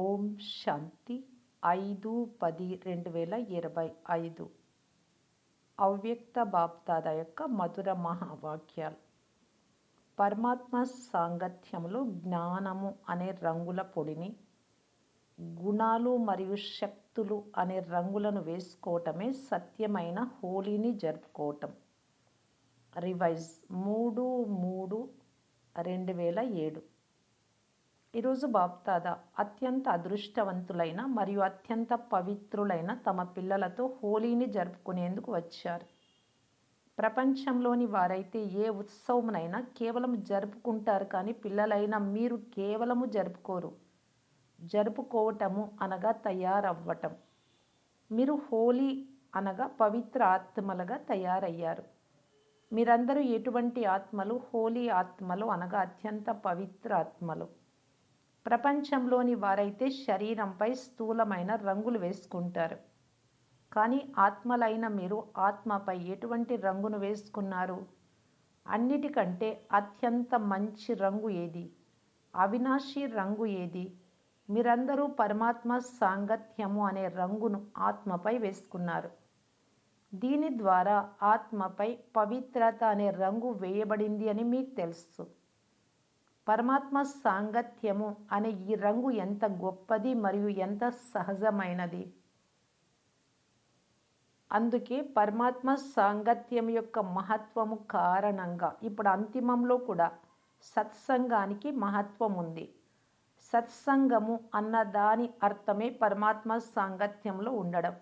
ఓం శాంతి. ఐదు పది రెండు వేల ఇరవై ఐదు. అవ్యక్త బాప్తాద యొక్క మధుర మహావాక్యాలు. పరమాత్మ సాంగత్యంలో జ్ఞానము అనే రంగుల పొడిని గుణాలు మరియు శక్తులు అనే రంగులను వేసుకోవటమే సత్యమైన హోలీని జరుపుకోవటం. రివైజ్ మూడు మూడు రెండు వేల ఏడు. ఈరోజు బాప్దాదా అత్యంత అదృష్టవంతులైన మరియు అత్యంత పవిత్రులైన తమ పిల్లలతో హోలీని జరుపుకునేందుకు వచ్చారు. ప్రపంచంలోని వారైతే ఏ ఉత్సవమునైనా కేవలం జరుపుకుంటారు కానీ పిల్లలైన మీరు కేవలము జరుపుకోరు. జరుపుకోవటము అనగా తయారవ్వటం. మీరు హోలీ అనగా పవిత్ర ఆత్మలుగా తయారయ్యారు. మీరందరూ ఎటువంటి ఆత్మలు? హోలీ ఆత్మలు అనగా అత్యంత పవిత్ర ఆత్మలు. ప్రపంచంలోని వారైతే శరీరంపై స్థూలమైన రంగులు వేసుకుంటారు. కానీ ఆత్మలైన మీరు ఆత్మపై ఎటువంటి రంగును వేసుకున్నారు? అన్నిటికంటే అత్యంత మంచి రంగు ఏది? అవినాశి రంగు ఏది? మీరందరూ పరమాత్మ సాంగత్యము అనే రంగును ఆత్మపై వేసుకున్నారు. దీని ద్వారా ఆత్మపై పవిత్రత అనే రంగు వేయబడింది అని మీకు తెలుసు. పరమాత్మ సాంగత్యము అనే ఈ రంగు ఎంత గొప్పది మరియు ఎంత సహజమైనది? అందుకే పరమాత్మ సాంగత్యం యొక్క మహత్వము కారణంగా ఇప్పుడు అంతిమంలో కూడా సత్సంగానికి మహత్వం ఉంది సత్సంగము అన్న దాని అర్థమే పరమాత్మ సాంగత్యంలో ఉండడం.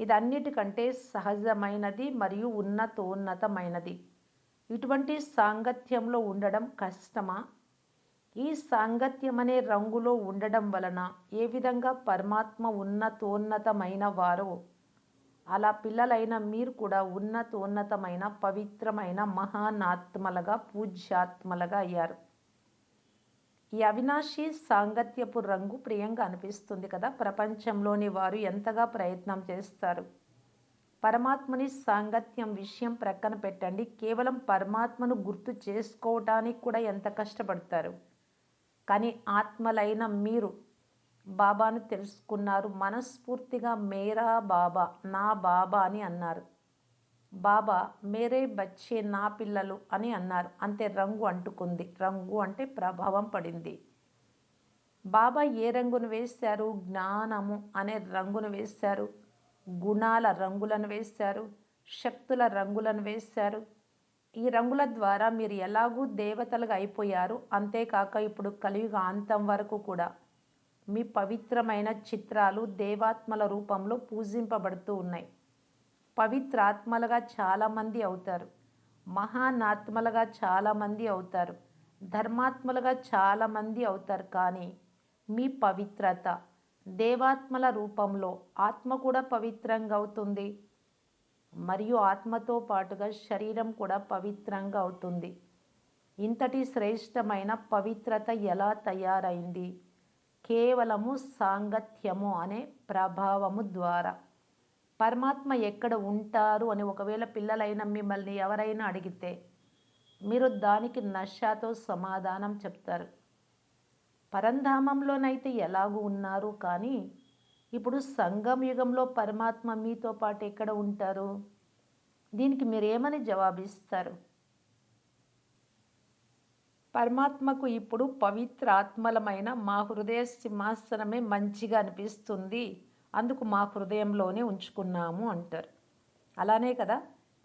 ఇదన్నిటికంటే సహజమైనది మరియు ఉన్నతోన్నతమైనది. ఇటువంటి సాంగత్యంలో ఉండడం కష్టమా? ఈ సాంగత్యం అనే రంగులో ఉండడం వలన ఏ విధంగా పరమాత్మ ఉన్నతోన్నతమైన వారో అలా పిల్లలైన మీరు కూడా ఉన్నతోన్నతమైన పవిత్రమైన మహానాత్మలుగా పూజ్యాత్మలుగా అయ్యారు. ఈ అవినాశి సాంగత్యపు రంగు ప్రియంగా అనిపిస్తుంది కదా? ప్రపంచంలోని వారు ఎంతగా ప్రయత్నం చేస్తారు? పరమాత్మని సాంగత్యం విషయం ప్రక్కన పెట్టండి. కేవలం పరమాత్మను గుర్తు చేసుకోవటానికి కూడా ఎంత కష్టపడతారు? కానీ ఆత్మలైన మీరు బాబాను తెలుసుకున్నారు. మనస్ఫూర్తిగా మేరా బాబా నా బాబా అని అన్నారు. బాబా మేరే బచ్చే నా పిల్లలు అని అన్నారు. అంతే రంగు అంటుకుంది. రంగు అంటే ప్రభావం పడింది. బాబా ఏ రంగును వేశారు? జ్ఞానము అనే రంగును వేశారు. గుణాల రంగులను వేశారు శక్తుల రంగులను వేశారు. ఈ రంగుల ద్వారా మీరు ఎలాగూ దేవతలుగా అయిపోయారు. అంతేకాక ఇప్పుడు కలియుగ అంతం వరకు కూడా మీ పవిత్రమైన చిత్రాలు దేవాత్మల రూపంలో పూజింపబడుతూ ఉన్నాయి. పవిత్రాత్మలుగా చాలామంది అవుతారు. మహానాత్మలుగా చాలామంది అవుతారు. ధర్మాత్మలుగా చాలామంది అవుతారు. కానీ మీ పవిత్రత దేవాత్మల రూపంలో ఆత్మ కూడా పవిత్రంగా అవుతుంది మరియు ఆత్మతో పాటుగా శరీరం కూడా పవిత్రంగా అవుతుంది ఇంతటి శ్రేష్టమైన పవిత్రత ఎలా తయారైంది? కేవలము సాంగత్యము అనే ప్రభావము ద్వారా. పరమాత్మ ఎక్కడ ఉంటారు అని ఒకవేళ పిల్లలైన మిమ్మల్ని ఎవరైనా అడిగితే మీరు దానికి నషాతో సమాధానం చెప్తారు. పరంధామంలోనైతే ఎలాగూ ఉన్నారు? కానీ ఇప్పుడు సంగం యుగంలో పరమాత్మ మీతో పాటు ఎక్కడ ఉంటారు? దీనికి మీరేమని జవాబిస్తారు? పరమాత్మకు ఇప్పుడు పవిత్ర ఆత్మలమైన మా హృదయ సింహాసనమే మంచిగా అనిపిస్తుంది. అందుకు మా హృదయంలోనే ఉంచుకున్నాము అంటారు. అలానే కదా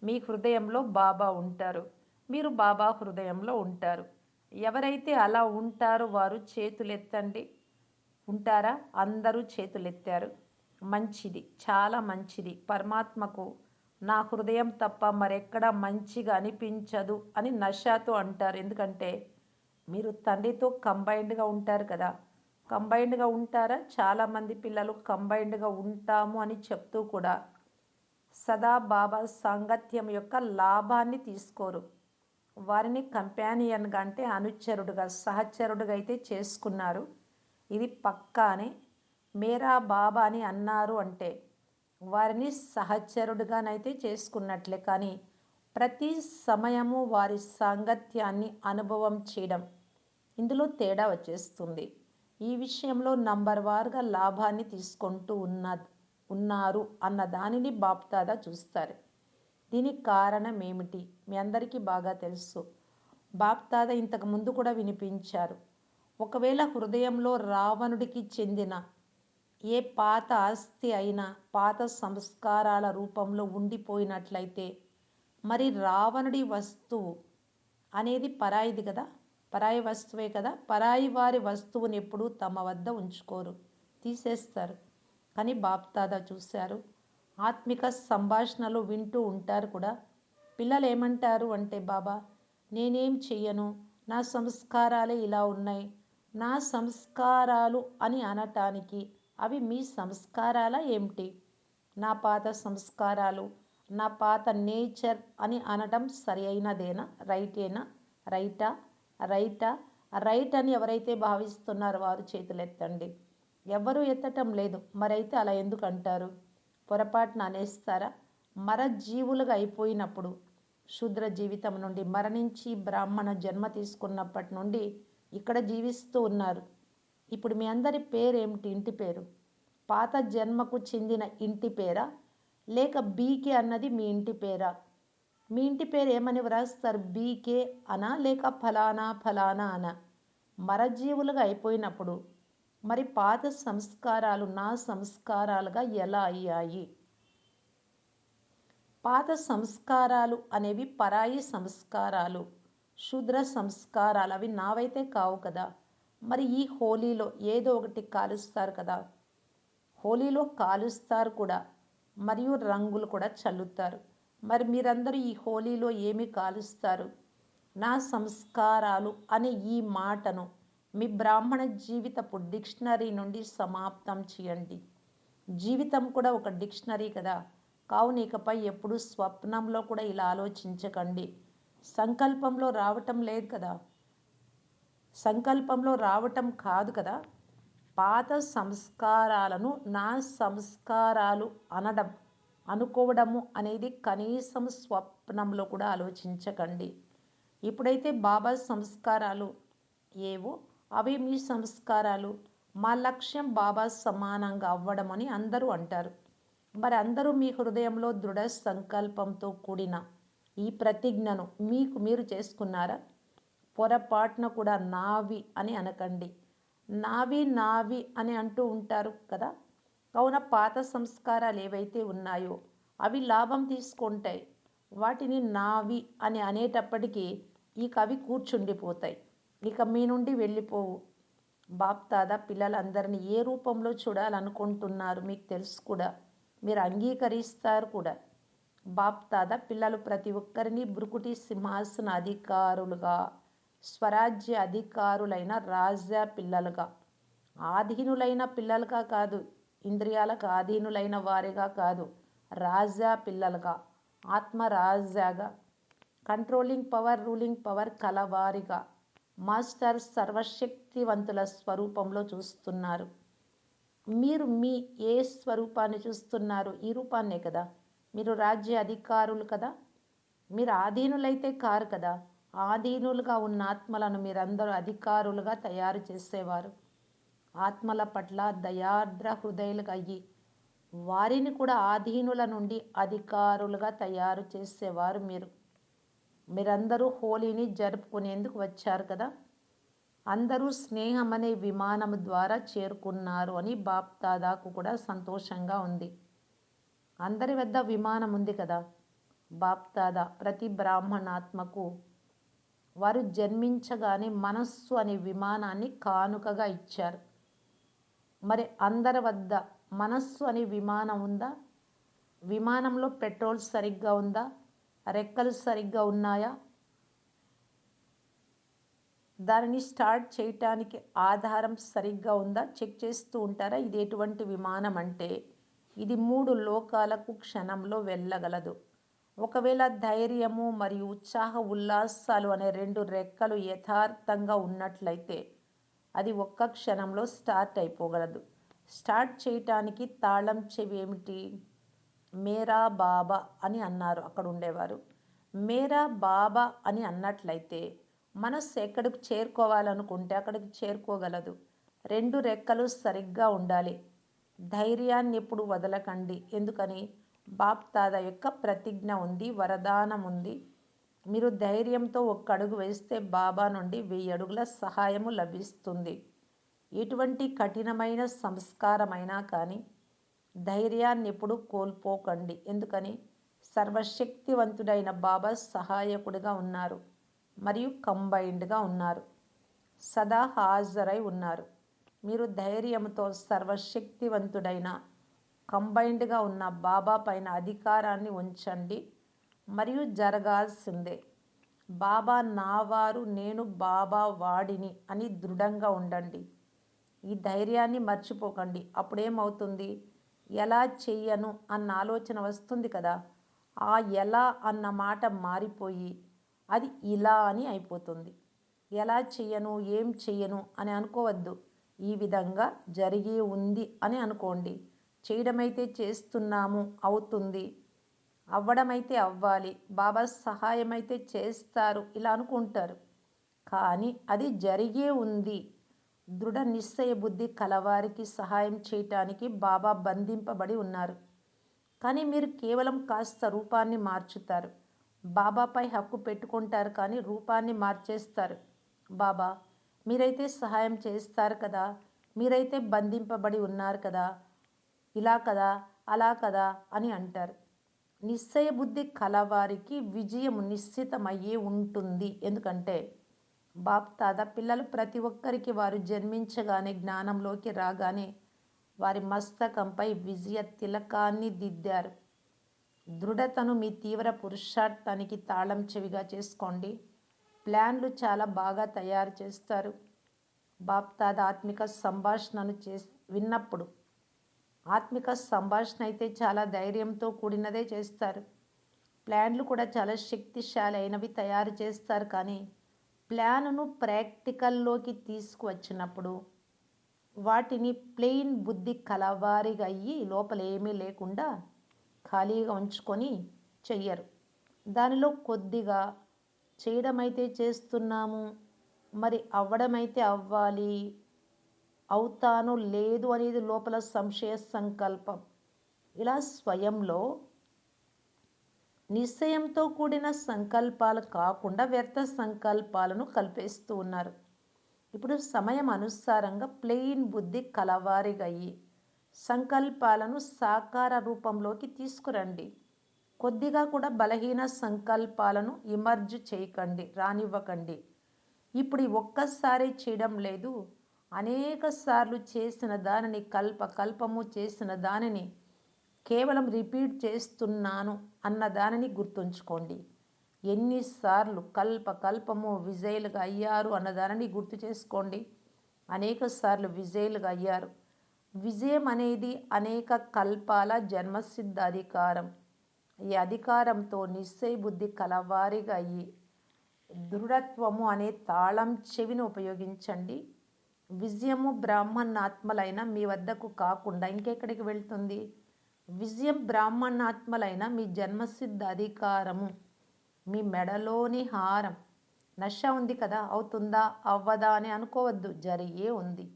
మీ హృదయంలో బాబా ఉంటారు. మీరు బాబా హృదయంలో ఉంటారు. ఎవరైతే అలా ఉంటారో వారు చేతులెత్తండి. ఉంటారా? అందరూ చేతులెత్తారు. మంచిది. చాలా మంచిది. పరమాత్మకు నా హృదయం తప్ప మరెక్కడ మంచిగా అనిపించదు అని నషాతో అంటారు. ఎందుకంటే మీరు తండ్రితో కంబైన్డ్గా ఉంటారు కదా. కంబైన్డ్గా ఉంటారా? చాలామంది పిల్లలు కంబైన్డ్గా ఉంటాము అని చెప్తూ కూడా సదా బాబా సాంగత్యం యొక్క లాభాన్ని తీసుకోరు. వారిని కంపానియన్గా అంటే అనుచరుడుగా సహచరుడుగా అయితే చేసుకున్నారు. ఇది పక్కానే మేరా బాబా అని అన్నారు అంటే వారిని సహచరుడుగానైతే చేసుకున్నట్లే. కానీ ప్రతి సమయము వారి సాంగత్యాన్ని అనుభవం చేయడం ఇందులో తేడా వచ్చేస్తుంది. ఈ విషయంలో నంబర్ వారుగా లాభాన్ని తీసుకుంటూ ఉన్న ఉన్నారు అన్న దానిని బాప్తాదా చూస్తారు. దీనికి కారణం ఏమిటి? మీ అందరికీ బాగా తెలుసు. బాప్తాద ఇంతకు ముందు కూడా వినిపించారు. ఒకవేళ హృదయంలో రావణుడికి చెందిన ఏ పాత ఆస్తి అయినా పాత సంస్కారాల రూపంలో ఉండిపోయినట్లయితే మరి రావణుడి వస్తువు అనేది పరాయిది కదా? పరాయి వస్తువే కదా? పరాయి వారి వస్తువుని ఎప్పుడూ తమ వద్ద ఉంచుకోరు. తీసేస్తారు. కానీ బాప్తాదా చూశారు. ఆత్మిక సంభాషణలు వింటూ ఉంటారు కూడా. పిల్లలు ఏమంటారు అంటే బాబా నేనేం చెయ్యను? నా సంస్కారాలే ఇలా ఉన్నాయి. నా సంస్కారాలు అని అనటానికి అవి మీ సంస్కారాలా ఏమిటి? నా పాత సంస్కారాలు నా పాత నేచర్ అని అనటం సరి అయినదేనా రైటేనా? రైటా? రైటా? రైట్ అని ఎవరైతే భావిస్తున్నారో వారు చేతులెత్తండి. ఎవరు ఎత్తటం లేదు. మరైతే అలా ఎందుకు అంటారు పొరపాటున అనేస్తారా? మరజీవులుగా అయిపోయినప్పుడు శూద్ర జీవితం నుండి మరణించి బ్రాహ్మణ జన్మ తీసుకున్నప్పటి నుండి ఇక్కడ జీవిస్తూ ఉన్నారు. ఇప్పుడు మీ అందరి పేరేమిటి? ఇంటి పేరు. పాత జన్మకు చెందిన ఇంటి పేరా? లేక బీకే అన్నది మీ ఇంటి పేరా? మీ ఇంటి పేరు ఏమని వ్రాస్తారు? బీకే అనా లేక ఫలానా ఫలానా అనా? మరజీవులుగా అయిపోయినప్పుడు మరి పాత సంస్కారాలు నా సంస్కారాలుగా ఎలా అయ్యాయి? పాత సంస్కారాలు అనేవి పరాయి సంస్కారాలు శూద్ర సంస్కారాలు. అవి నావైతే కావు కదా. మరి ఈ హోలీలో ఏదో ఒకటి కాలుస్తారు కదా. హోలీలో కాలుస్తారు కూడా. మరియు రంగులు కూడా చల్లుతారు. మరి మీరందరూ ఈ హోలీలో ఏమి కాలుస్తారు? నా సంస్కారాలు అనే ఈ మాటను మీ బ్రాహ్మణ జీవితపు డిక్షనరీ నుండి సమాప్తం చేయండి. జీవితం కూడా ఒక డిక్షనరీ కదా. కావున ఇకపై ఎప్పుడు స్వప్నంలో కూడా ఇలా ఆలోచించకండి. సంకల్పంలో రావటం లేదు కదా. సంకల్పంలో రావటం కాదు కదా. పాత సంస్కారాలను నా సంస్కారాలు అనడం అనుకోవడము అనేది కనీసం స్వప్నంలో కూడా ఆలోచించకండి. ఇప్పుడైతే బాబా సంస్కారాలు ఏవో అవి మీ సంస్కారాలు. మా లక్ష్యం బాబా సమానంగా అవ్వడం అని అందరూ అంటారు. మరి అందరూ మీ హృదయంలో దృఢ సంకల్పంతో కూడిన ఈ ప్రతిజ్ఞను మీకు మీరు చేసుకున్నారా? పొరపాటున కూడా నావి అని అనకండి. నావి నావి అని అంటూ ఉంటారు కదా? కావున పాత సంస్కారాలు ఏవైతే ఉన్నాయో అవి లాభం తీసుకుంటాయి. వాటిని నావి అని అనేటప్పటికీ ఈ కవి కూర్చుండిపోతాయి. ఇక మీ నుండి వెళ్ళిపోవు. బాప్తాదా పిల్లలందరినీ ఏ రూపంలో చూడాలనుకుంటున్నారు మీకు తెలుసు కూడా. మీరు అంగీకరిస్తారు కూడా. బాప్తాదా పిల్లలు ప్రతి ఒక్కరిని బ్రుకుటి సింహాసన అధికారులుగా స్వరాజ్య అధికారులైన రాజా పిల్లలుగా ఆధీనులైన పిల్లలుగా కాదు ఇంద్రియాలకు ఆధీనులైన వారిగా కాదు రాజా పిల్లలుగా ఆత్మరాజాగా కంట్రోలింగ్ పవర్ రూలింగ్ పవర్ కలవారిగా మాస్టర్ సర్వశక్తివంతుల స్వరూపంలో చూస్తున్నారు. మీరు మీ ఏ స్వరూపాన్ని చూస్తున్నారు? ఈ రూపాన్నే కదా. మీరు రాజ్య అధికారులు కదా. మీరు ఆధీనులైతే కారు కదా. ఆధీనులుగా ఉన్న ఆత్మలను మీరందరూ అధికారులుగా తయారు చేసేవారు. ఆత్మల పట్ల దయార్ద్ర హృదయులు అయ్యి వారిని కూడా ఆధీనుల నుండి అధికారులుగా తయారు చేసేవారు మీరు. మీరందరూ హోలీని జరుపుకునేందుకు వచ్చారు కదా? అందరూ స్నేహం అనే విమానం ద్వారా చేరుకున్నారు అని బాప్దాదాకు కూడా సంతోషంగా ఉంది. అందరి వద్ద విమానం ఉంది కదా? బాప్దాదా ప్రతి బ్రాహ్మణాత్మకు వారు జన్మించగానే మనస్సు అనే విమానాన్ని కానుకగా ఇచ్చారు. మరి అందరి వద్ద మనస్సు అనే విమానం ఉందా? విమానంలో పెట్రోల్ సరిగ్గా ఉందా? రెక్కలు సరిగ్గా ఉన్నాయా? దానిని స్టార్ట్ చేయటానికి ఆధారం సరిగ్గా ఉందా? చెక్ చేస్తూ ఉంటారా? ఇది ఎటువంటి విమానం అంటే ఇది మూడు లోకాలకు క్షణంలో వెళ్ళగలదు. ఒకవేళ ధైర్యము మరియు ఉత్సాహ ఉల్లాసాలు అనే రెండు రెక్కలు యథార్థంగా ఉన్నట్లయితే అది ఒక్క క్షణంలో స్టార్ట్ అయిపోగలదు. స్టార్ట్ చేయటానికి తాళం చెవి ఏమిటి? మేరా బాబా అని అన్నారు అక్కడ ఉండేవారు. మేరా బాబా అని అన్నట్లయితే మనస్సు ఎక్కడికి చేరుకోవాలనుకుంటే అక్కడికి చేరుకోగలదు. రెండు రెక్కలు సరిగ్గా ఉండాలి. ధైర్యాన్ని ఎప్పుడు వదలకండి. ఎందుకని? బాప్ తాత యొక్క ప్రతిజ్ఞ ఉంది వరదానం ఉంది. మీరు ధైర్యంతో ఒక్క అడుగు వేస్తే బాబా నుండి వెయ్యి అడుగుల సహాయము లభిస్తుంది. ఎటువంటి కఠినమైన సంస్కారమైనా కానీ ధైర్యాన్ని ఎప్పుడు కోల్పోకండి. ఎందుకని? సర్వశక్తివంతుడైన బాబా సహాయకుడిగా ఉన్నారు. మరియు కంబైన్డ్గా ఉన్నారు. సదా హాజరై ఉన్నారు. మీరు ధైర్యంతో సర్వశక్తివంతుడైన కంబైన్డ్గా ఉన్న బాబా పైన అధికారాన్ని ఉంచండి. మరియు జరగాల్సిందే బాబా నావారు నేను బాబా వాడిని అని దృఢంగా ఉండండి. ఈ ధైర్యాన్ని మర్చిపోకండి. అప్పుడేమవుతుంది? ఎలా చేయను అన్న ఆలోచన వస్తుంది కదా. ఆ ఎలా అన్న మాట మారిపోయి అది ఇలా అని అయిపోతుంది. ఎలా చేయను ఏం చేయను అని అనుకోవద్దు. ఈ విధంగా జరిగి ఉంది అని అనుకోండి. చేయడమైతే చేస్తున్నాము అవుతుంది. అవ్వడమైతే అవ్వాలి. బాబా సహాయం అయితే చేస్తారు ఇలా అనుకుంటారు. కానీ అది జరిగే ఉంది. దృఢ నిశ్చయ బుద్ధి కలవారికి సహాయం చేయటానికి బాబా బంధింపబడి ఉన్నారు. కానీ మీరు కేవలం కాస్త రూపాన్ని మార్చుతారు. బాబాపై హక్కు పెట్టుకుంటారు కానీ రూపాన్ని మార్చేస్తారు. బాబా మీరైతే సహాయం చేస్తారు కదా? మీరైతే బంధింపబడి ఉన్నారు కదా? ఇలా కదా? అలా కదా? అని అంటారు. నిశ్చయ బుద్ధి కలవారికి విజయం నిశ్చితమయ్యే ఉంటుంది. ఎందుకంటే బాప్ పిల్లలు ప్రతి ఒక్కరికి వారు జన్మించగానే జ్ఞానంలోకి రాగానే వారి మస్తకంపై విజయ తిలకాన్ని దిద్దారు. దృఢతను మీ తీవ్ర పురుషార్థానికి తాళం చెవిగా చేసుకోండి. ప్లాన్లు చాలా బాగా తయారు చేస్తారు. బాప్తాద ఆత్మిక సంభాషణను చే విన్నప్పుడు ఆత్మిక సంభాషణ అయితే చాలా ధైర్యంతో కూడినదే చేస్తారు. ప్లాన్లు కూడా చాలా శక్తిశాలైనవి తయారు చేస్తారు కానీ ప్లాన్ను ప్రాక్టికల్లోకి తీసుకువచ్చినప్పుడు వాటిని ప్లెయిన్ బుద్ధి కలవారిగా అయ్యి లోపల ఏమీ లేకుండా ఖాళీగా ఉంచుకొని చెయ్యరు. దానిలో కొద్దిగా చేయడమైతే చేస్తున్నాము మరి అవ్వడమైతే అవ్వాలి అవుతాను లేదు అనేది లోపల సంశయ సంకల్పం. ఇలా స్వయంలో నిశ్చయంతో కూడిన సంకల్పాలు కాకుండా వ్యర్థ సంకల్పాలను కల్పేస్తూ ఉన్నారు. ఇప్పుడు సమయం అనుసారంగా ప్లెయిన్ బుద్ధి కలవారిగయ్యి సంకల్పాలను సాకార రూపంలోకి తీసుకురండి. కొద్దిగా కూడా బలహీన సంకల్పాలను ఇమర్జ్ చేయకండి రానివ్వకండి. ఇప్పుడు ఒక్కసారి చేయడం లేదు. అనేక సార్లు చేసిన దానిని కల్ప కల్పము చేసిన దానిని కేవలం రిపీట్ చేస్తున్నాను అన్నదానిని గుర్తుంచుకోండి. ఎన్నిసార్లు కల్ప కల్పము విజయులుగా అయ్యారు అన్నదానిని గుర్తు చేసుకోండి. అనేక సార్లు విజయులుగా అయ్యారు. విజయం అనేది అనేక కల్పాల జన్మసిద్ధ అధికారం ఈ అధికారంతో నిశ్చయ బుద్ధి కలవారిగా అయ్యి దృఢత్వము అనే తాళం చెవిని ఉపయోగించండి. విజయము బ్రాహ్మణాత్మలైన మీ వద్దకు కాకుండా ఇంకెక్కడికి వెళ్తుంది? విజయం బ్రాహ్మణాత్మలైన మీ జన్మసిద్ధ అధికారము మీ మెడలోని హారం. నష ఉంది కదా అవుతుందా అవ్వదా అని అనుకోవద్దు జరిగే ఉంది.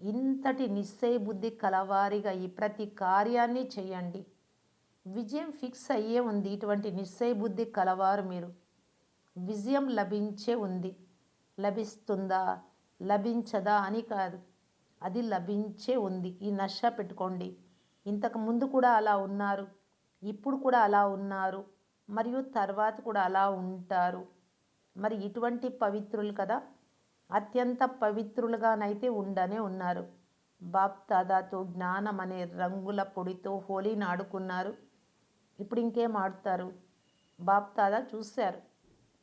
ఇంతటి నిశ్చయ బుద్ధి కలవారిగా ఈ ప్రతి కార్యాన్ని చేయండి. విజయం ఫిక్స్ అయ్యే ఉంది ఇటువంటి నిశ్చయ బుద్ధి కలవారు మీరు. విజయం లభించే ఉంది. లభిస్తుందా లభించదా అని కాదు. అది లభించే ఉంది. ఈ నష పెట్టుకోండి. ఇంతకు ముందు కూడా అలా ఉన్నారు ఇప్పుడు కూడా అలా ఉన్నారు మరియు తర్వాత కూడా అలా ఉంటారు. మరి ఇటువంటి పవిత్రులు కదా? అత్యంత పవిత్రులుగానైతే ఉండనే ఉన్నారు. బాప్ దాదాతో జ్ఞానం అనే రంగుల పొడితో హోలీని ఆడుకున్నారు ఇప్పుడు ఇంకేం ఆడతారు? బాప్ దాదా చూశారు.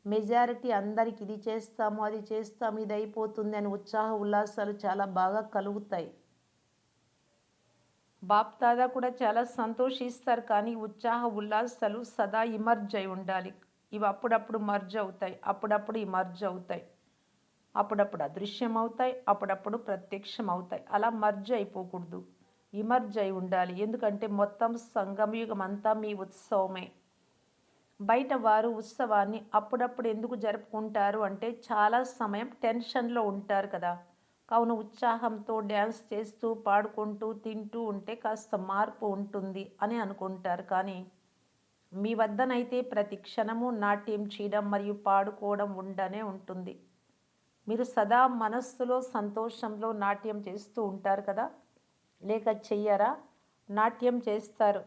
మెజారిటీ అందరికి ఇది చేస్తాము అది చేస్తాము ఇది అయిపోతుంది అని ఉత్సాహ ఉల్లాసాలు చాలా బాగా కలుగుతాయి. బాప్ దాదా కూడా చాలా సంతోషిస్తారు కానీ ఉత్సాహ ఉల్లాసాలు సదా ఇమర్జ్ అయి ఉండాలి. ఇవి అప్పుడప్పుడు మర్జ్ అవుతాయి అప్పుడప్పుడు ఇమర్జ్ అవుతాయి. అప్పుడప్పుడు అదృశ్యం అవుతాయి అప్పుడప్పుడు ప్రత్యక్షం అవుతాయి అలా మర్జ్ అయిపోకూడదు ఇమర్జ్ అయి ఉండాలి. ఎందుకంటే మొత్తం సంగమయుగం అంతా మీ ఉత్సవమే. బయట వారు ఉత్సవాన్ని అప్పుడప్పుడు ఎందుకు జరుపుకుంటారు అంటే చాలా సమయం టెన్షన్లో ఉంటారు కదా. కావున ఉత్సాహంతో డ్యాన్స్ చేస్తూ పాడుకుంటూ తింటూ ఉంటే కాస్త మార్పు ఉంటుంది అని అనుకుంటారు. కానీ మీ వద్దనైతే ప్రతి క్షణము నాట్యం చేయడం మరియు పాడుకోవడం ఉండనే ఉంటుంది. మీరు సదా మనస్సులో సంతోషంలో నాట్యం చేస్తూ ఉంటారు కదా? లేక చెయ్యరా? నాట్యం చేస్తారు.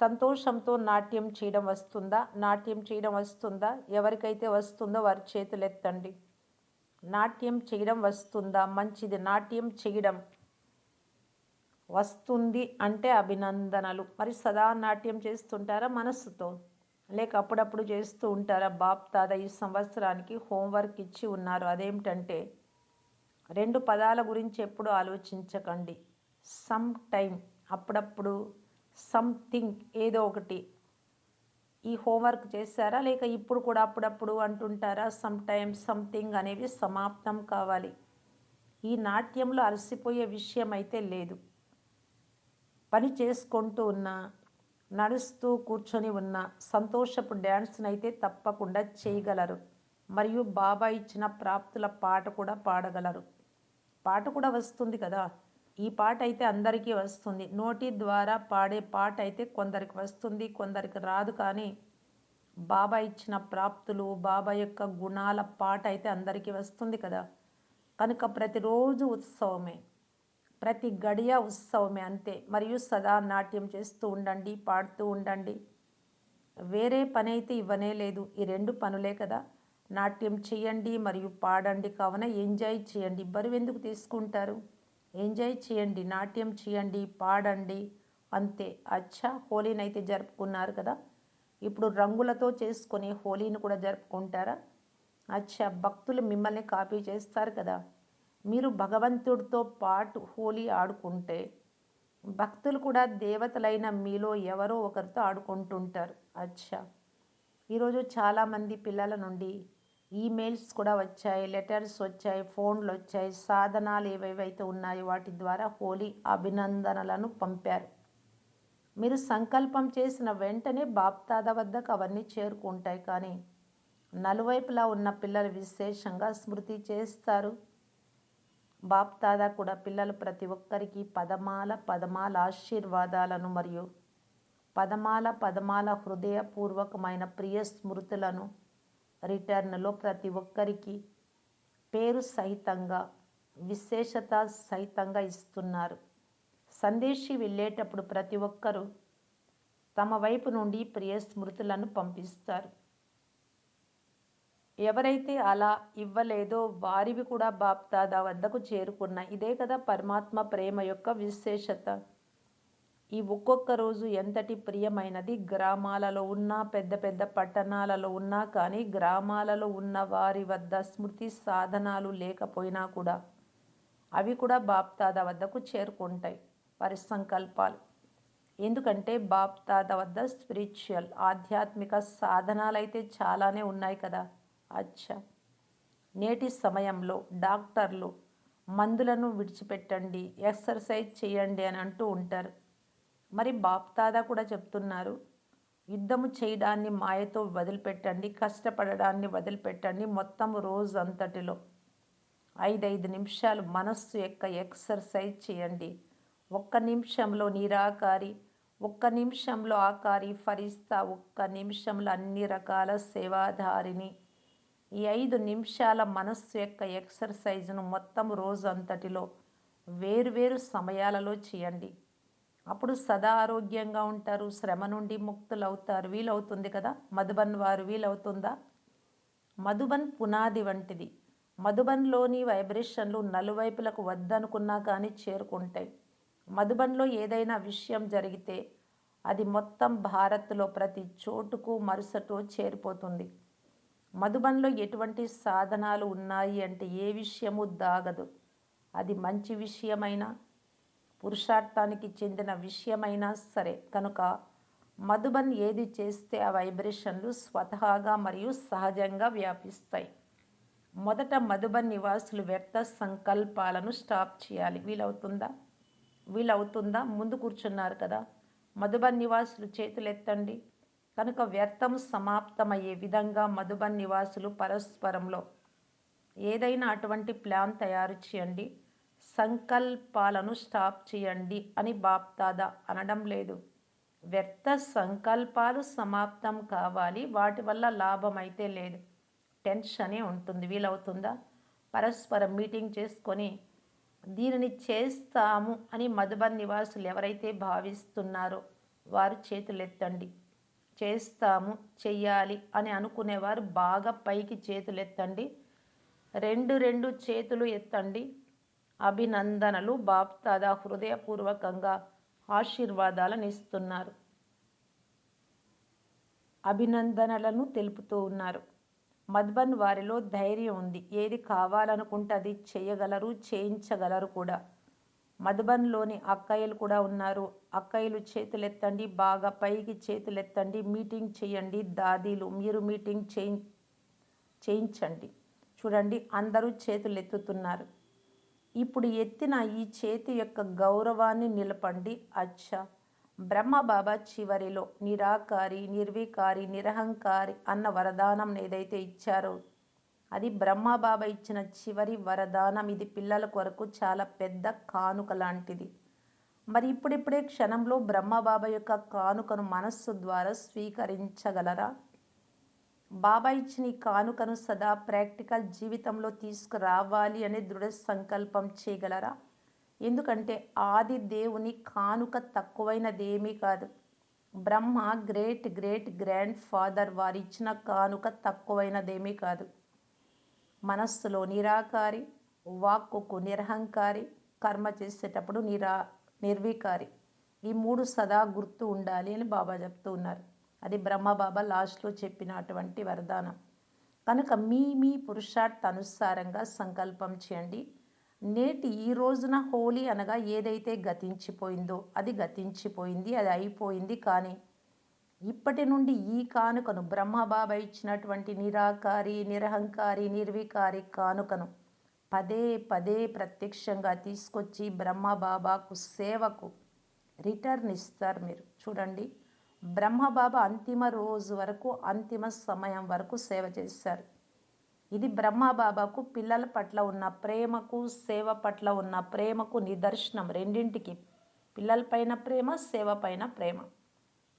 సంతోషంతో నాట్యం చేయడం వస్తుందా? నాట్యం చేయడం వస్తుందా? ఎవరికైతే వస్తుందో వారి చేతులు ఎత్తండి నాట్యం చేయడం వస్తుందా? మంచిది. నాట్యం చేయడం వస్తుంది అంటే అభినందనలు. మరి సదా నాట్యం చేస్తుంటారా మనస్సుతో? లేక అప్పుడప్పుడు చేస్తూ ఉంటారా? బాప్ తాత ఈ సంవత్సరానికి హోంవర్క్ ఇచ్చి ఉన్నారు. అదేమిటంటే రెండు పదాల గురించి ఎప్పుడు ఆలోచించకండి. సమ్ టైం అప్పుడప్పుడు సంథింగ్ ఏదో ఒకటి. ఈ హోంవర్క్ చేశారా? లేక ఇప్పుడు కూడా అప్పుడప్పుడు అంటుంటారా? సమ్టైమ్స్ సంథింగ్ అనేవి సమాప్తం కావాలి. ఈ నాట్యంలో అలసిపోయే విషయం అయితే లేదు. పని చేసుకుంటూ ఉన్నా నడుస్తూ కూర్చొని ఉన్న సంతోషపు డ్యాన్స్ని అయితే తప్పకుండా చేయగలరు. మరియు బాబా ఇచ్చిన ప్రాప్తుల పాట కూడా పాడగలరు. పాట కూడా వస్తుంది కదా? ఈ పాట అయితే అందరికీ వస్తుంది. నోటి ద్వారా పాడే పాట అయితే కొందరికి వస్తుంది కొందరికి రాదు కానీ బాబా ఇచ్చిన ప్రాప్తులు బాబా యొక్క గుణాల పాట అయితే అందరికీ వస్తుంది కదా. కనుక ప్రతిరోజు ఉత్సవమే ప్రతి గడియ ఉత్సవమే అంతే. మరియు సదా నాట్యం చేస్తూ ఉండండి పాడుతూ ఉండండి. వేరే పని అయితే ఇవ్వనే లేదు. ఈ రెండు పనులే కదా. నాట్యం చేయండి మరియు పాడండి కావున ఎంజాయ్ చేయండి. బరువు ఎందుకు తీసుకుంటారు? ఎంజాయ్ చేయండి నాట్యం చేయండి పాడండి. అంతే. అచ్చా హోలీని అయితే జరుపుకున్నారు కదా. ఇప్పుడు రంగులతో చేసుకునే హోలీని కూడా జరుపుకుంటారా? అచ్చా భక్తులు మిమ్మల్ని కాపీ చేస్తారు కదా. మీరు భగవంతుడితో పాటు హోలీ ఆడుకుంటే భక్తులు కూడా దేవతలైన మీలో ఎవరో ఒకరితో ఆడుకుంటుంటారు. అచ్చా. ఈరోజు చాలామంది పిల్లల నుండి ఈమెయిల్స్ కూడా వచ్చాయి లెటర్స్ వచ్చాయి ఫోన్లు వచ్చాయి సాధనాలు ఏవేవైతే ఉన్నాయో వాటి ద్వారా హోలీ అభినందనలను పంపారు. మీరు సంకల్పం చేసిన వెంటనే బాప్తాద వద్దకు అవన్నీ చేరుకుంటాయి. కానీ నలువైపులా ఉన్న పిల్లలు విశేషంగా స్మృతి చేస్తారు. బాప్తాద కూడా పిల్లలు ప్రతి ఒక్కరికి పదమాల పదమాల ఆశీర్వాదాలను మరియు పదమాల పదమాల హృదయపూర్వకమైన ప్రియ స్మృతులను రిటర్న్లో ప్రతి ఒక్కరికి పేరు సహితంగా విశేషత సహితంగా ఇస్తున్నారు. సందేశి వెళ్ళేటప్పుడు ప్రతి ఒక్కరూ తమ వైపు నుండి ప్రియ స్మృతులను పంపిస్తారు. ఎవరైతే అలా ఇవ్వలేదో వారివి కూడా బాప్తాదా వద్దకు చేరుకున్నాయి ఇదే కదా పరమాత్మ ప్రేమ యొక్క విశేషత. ఈ ఒక్కొక్క రోజు ఎంతటి ప్రియమైనది గ్రామాలలో ఉన్నా పెద్ద పెద్ద పట్టణాలలో ఉన్నా కానీ గ్రామాలలో ఉన్న వారి వద్ద స్మృతి సాధనాలు లేకపోయినా కూడా అవి కూడా బాప్తాద వద్దకు చేరుకుంటాయి. వారి సంకల్పాలు ఎందుకంటే బాప్తాద వద్ద స్పిరిచువల్ ఆధ్యాత్మిక సాధనాలు అయితే చాలానే ఉన్నాయి కదా. అచ్చా! నేటి సమయంలో డాక్టర్లు మందులను విడిచిపెట్టండి ఎక్సర్సైజ్ చేయండి అని అంటూ ఉంటారు. మరి బాప్తాదా కూడా చెప్తున్నారు. యుద్ధము చేయడాన్ని మాయతో వదిలిపెట్టండి కష్టపడడాన్ని వదిలిపెట్టండి మొత్తం రోజు అంతటిలో ఐదైదు నిమిషాలు మనస్సు యొక్క ఎక్సర్సైజ్ చేయండి. ఒక్క నిమిషంలో నిరాకారి ఒక్క నిమిషంలో ఆకారి ఫరిస్తా ఒక్క నిమిషంలో అన్ని రకాల సేవాధారిని ఈ ఐదు నిమిషాల మనస్సు యొక్క ఎక్సర్సైజ్ను మొత్తం రోజు అంతటిలో వేరువేరు సమయాలలో చేయండి. అప్పుడు సదా ఆరోగ్యంగా ఉంటారు శ్రమ నుండి ముక్తులు అవుతారు వీలవుతుంది కదా? మధుబన్ వారు వీలవుతుందా? మధుబన్ పునాది వంటిది. మధుబన్లోని వైబ్రేషన్లు నలువైపులకు వద్దనుకున్నా కానీ చేరుకుంటాయి. మధుబన్లో ఏదైనా విషయం జరిగితే అది మొత్తం భారత్లో ప్రతి చోటుకు మరుసటో చేరిపోతుంది. మధుబన్లో ఎటువంటి సాధనాలు ఉన్నాయి అంటే ఏ విషయము దాగదు. అది మంచి విషయమైనా పురుషార్థానికి చెందిన విషయమైనా సరే కనుక మధుబన్ ఏది చేస్తే ఆ వైబ్రేషన్లు స్వతహాగా మరియు సహజంగా వ్యాపిస్తాయి. మొదట మధుబన్ నివాసులు వ్యర్థ సంకల్పాలను స్టాప్ చేయాలి. వీలవుతుందా? వీలవుతుందా? ముందు కూర్చున్నారు కదా. మధుబన్ నివాసులు చేతులెత్తండి. కనుక వ్యర్థం సమాప్తమయ్యే విధంగా మధుబన్ నివాసులు పరస్పరంలో ఏదైనా అటువంటి ప్లాన్ తయారు చేయండి. సంకల్పాలను స్టాప్ చేయండి అని బాప్దాదా అనడం లేదు. వ్యర్థ సంకల్పాలు సమాప్తం కావాలి వాటి వల్ల లాభం అయితే లేదు. టెన్షనే ఉంటుంది వీలవుతుందా? పరస్పరం మీటింగ్ చేసుకొని దీనిని చేస్తాము అని మధుబన్ నివాసులు ఎవరైతే భావిస్తున్నారో వారు చేతులెత్తండి. చేస్తాము చెయ్యాలి అని అనుకునేవారు బాగా పైకి చేతులెత్తండి. రెండు రెండు చేతులు ఎత్తండి. అభినందనలు. బాప్తాదా హృదయపూర్వకంగా ఆశీర్వాదాలను ఇస్తున్నారు. అభినందనలను తెలుపుతూ ఉన్నారు. మధుబన్ వారిలో ధైర్యం ఉంది. ఏది కావాలనుకుంటే అది చేయగలరు చేయించగలరు కూడా. మధుబన్లోని అక్కయ్యలు కూడా ఉన్నారు. అక్కయ్యలు చేతులెత్తండి బాగా పైకి చేతులెత్తండి. మీటింగ్ చేయండి దాదీలు మీరు మీటింగ్ చేయి చేయించండి. చూడండి అందరూ చేతులు ఎత్తుతున్నారు ఇప్పుడు ఎత్తిన ఈ చేతి యొక్క గౌరవాన్ని నిలపండి అచ్చా. బ్రహ్మబాబా చివరిలో నిరాకారి నిర్వికారి నిరహంకారి అన్న వరదానం ఏదైతే ఇచ్చారో అది బ్రహ్మబాబా ఇచ్చిన చివరి వరదానం. ఇది పిల్లల కొరకు చాలా పెద్ద కానుక లాంటిది. మరి ఇప్పుడిప్పుడే క్షణంలో బ్రహ్మబాబా యొక్క కానుకను మనస్సు ద్వారా స్వీకరించగలరా? బాబా ఇచ్చిన ఈ కానుకను సదా ప్రాక్టికల్ జీవితంలో తీసుకురావాలి అనే దృఢ సంకల్పం చేయగలరా? ఎందుకంటే ఆది దేవుని కానుక తక్కువైనదేమీ కాదు. Brahma great great grand father వారి ఇచ్చిన కానుక తక్కువైనదేమీ కాదు. మనస్సులో నిరాకారి వాక్కుకు నిరహంకారి కర్మ చేసేటప్పుడు నిరా నిర్వికారి. ఈ మూడు సదా గుర్తు ఉండాలి అని బాబా చెప్తూ ఉన్నారు. అది బ్రహ్మబాబా లాస్ట్లో చెప్పినటువంటి వరదానం. కనుక మీ మీ పురుషార్థ అనుసారంగా సంకల్పం చేయండి. నేటి ఈ రోజున హోలీ అనగా ఏదైతే గతించిపోయిందో అది గతించిపోయింది అది అయిపోయింది కానీ ఇప్పటి నుండి ఈ కానుకను బ్రహ్మబాబా ఇచ్చినటువంటి నిరాకారి నిరహంకారి నిర్వికారి కానుకను పదే పదే ప్రత్యక్షంగా తీసుకొచ్చి బ్రహ్మబాబాకు సేవకు రిటర్న్ ఇస్తారు మీరు. చూడండి. బ్రహ్మబాబా అంతిమ రోజు వరకు అంతిమ సమయం వరకు సేవ చేశారు. ఇది బ్రహ్మబాబాకు పిల్లల పట్ల ఉన్న ప్రేమకు సేవ పట్ల ఉన్న ప్రేమకు నిదర్శనం. రెండింటికి పిల్లలపైన ప్రేమ సేవ పైన ప్రేమ.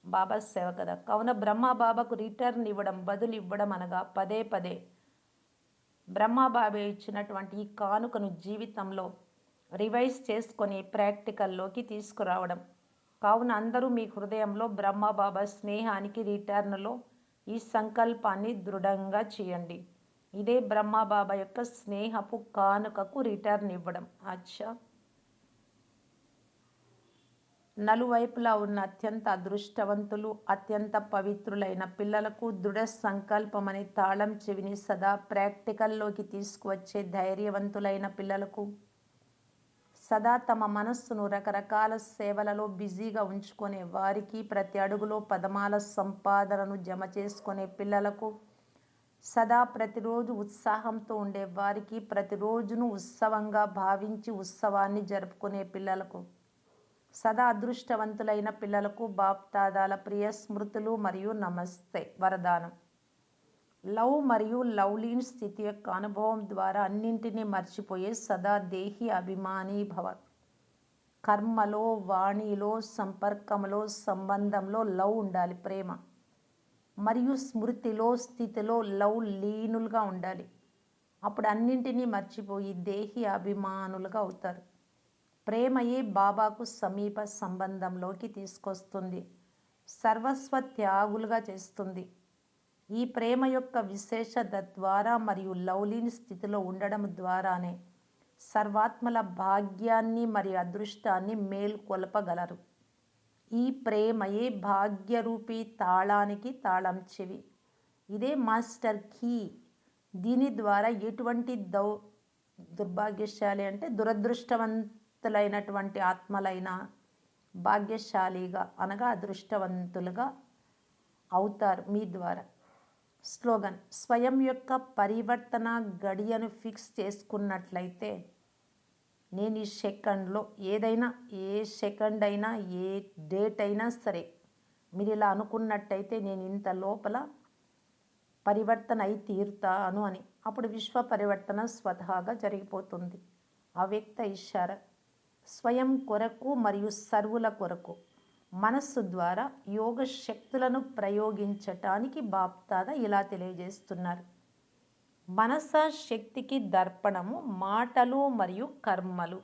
బాబా సేవ కదా. కావున బ్రహ్మబాబాకు రిటర్న్ ఇవ్వడం బదులు ఇవ్వడం అనగా పదే పదే బ్రహ్మబాబా ఇచ్చినటువంటి ఈ కానుకను జీవితంలో రివైజ్ చేసుకొని ప్రాక్టికల్లోకి తీసుకురావడం. కావున అందరూ మీ హృదయంలో బ్రహ్మబాబా స్నేహానికి రిటర్న్లో ఈ సంకల్పాన్ని దృఢంగా చేయండి. ఇదే బ్రహ్మబాబా యొక్క స్నేహపు కానుకకు రిటర్న్ ఇవ్వడం. అచ్చా. నలువైపులా ఉన్న అత్యంత అదృష్టవంతులు అత్యంత పవిత్రులైన పిల్లలకు దృఢ సంకల్పం అనే తాళం చెవిని సదా ప్రాక్టికల్లోకి తీసుకువచ్చే ధైర్యవంతులైన పిల్లలకు సదా తమ మనస్సును రకరకాల సేవలలో బిజీగా ఉంచుకునే వారికి ప్రతి అడుగులో పదమాల సంపాదనను జమ చేసుకునే పిల్లలకు సదా ప్రతిరోజు ఉత్సాహంతో ఉండే వారికి ప్రతిరోజును ఉత్సవంగా భావించి ఉత్సవాన్ని జరుపుకునే పిల్లలకు సదా అదృష్టవంతులైన పిల్లలకు బాప్తాదాల ప్రియ స్మృతులు మరియు నమస్తే వరదానం. లవ్ మరియు లవ్లీన్ స్థితి యొక్క అనుభవం ద్వారా అన్నింటినీ మర్చిపోయే సదా దేహి అభిమాని భవ. కర్మలో వాణిలో సంపర్కంలో సంబంధంలో లవ్ ఉండాలి ప్రేమ. మరియు స్మృతిలో స్థితిలో లవ్ లీనులుగా ఉండాలి. అప్పుడు అన్నింటినీ మర్చిపోయి దేహి అభిమానులుగా అవుతారు. ప్రేమయే బాబాకు సమీప సంబంధంలోకి తీసుకొస్తుంది. సర్వస్వ త్యాగులుగా చేస్తుంది. ఈ ప్రేమ యొక్క విశేషత ద్వారా మరియు లవ్లీన్ స్థితిలో ఉండడం ద్వారానే సర్వాత్మల భాగ్యాన్ని మరియు అదృష్టాన్ని మేల్కొల్పగలరు. ఈ ప్రేమయే భాగ్యరూపీ తాళానికి తాళం చెవి. ఇదే మాస్టర్ కీ. దీని ద్వారా ఎటువంటి దౌ దుర్భాగ్యశాలి అంటే దురదృష్టవంతులైనటువంటి ఆత్మలైన భాగ్యశాలిగా అనగా అదృష్టవంతులుగా అవుతారు మీ ద్వారా. స్లోగన్. స్వయం యొక్క పరివర్తన గడియను ఫిక్స్ చేసుకున్నట్లయితే నేను ఈ సెకండ్లో ఏదైనా ఏ సెకండ్ అయినా ఏ డేట్ అయినా సరే మీరు ఇలా అనుకున్నట్టయితే నేను ఇంత లోపల పరివర్తన అయి తీరుతాను అని. అప్పుడు విశ్వ పరివర్తన స్వతహాగా జరిగిపోతుంది. అవ్యక్త ఇషార. స్వయం కొరకు మరియు సర్వుల కొరకు. మనస్సు ద్వారా యోగ శక్తులను ప్రయోగించటానికి బాప్తాద ఇలా తెలియజేస్తున్నారు. మనస శక్తికి దర్పణము మాటలు మరియు కర్మలు.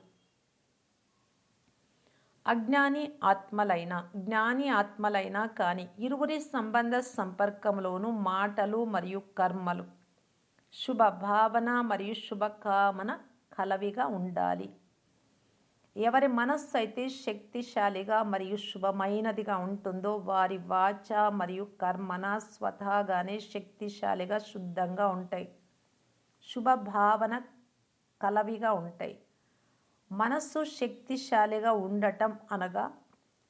అజ్ఞాని ఆత్మలైన జ్ఞాని ఆత్మలైన కానీ ఇరువురి సంబంధ సంపర్కంలోనూ మాటలు మరియు కర్మలు శుభ భావన మరియు శుభకామన కలవిగా ఉండాలి. ఎవరి మనస్సు అయితే శక్తిశాలిగా మరియు శుభమైనదిగా ఉంటుందో వారి వాచ మరియు కర్మన స్వతహాగానే శక్తిశాలిగా శుద్ధంగా ఉంటాయి. శుభ భావన కలవిగా ఉంటాయి. మనస్సు శక్తిశాలిగా ఉండటం అనగా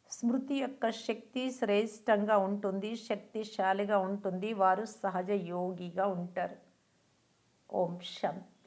స్మృతి యొక్క శక్తి శ్రేష్టంగా ఉంటుంది శక్తిశాలిగా ఉంటుంది వారు సహజ యోగిగా ఉంటారు. ఓం శాంతి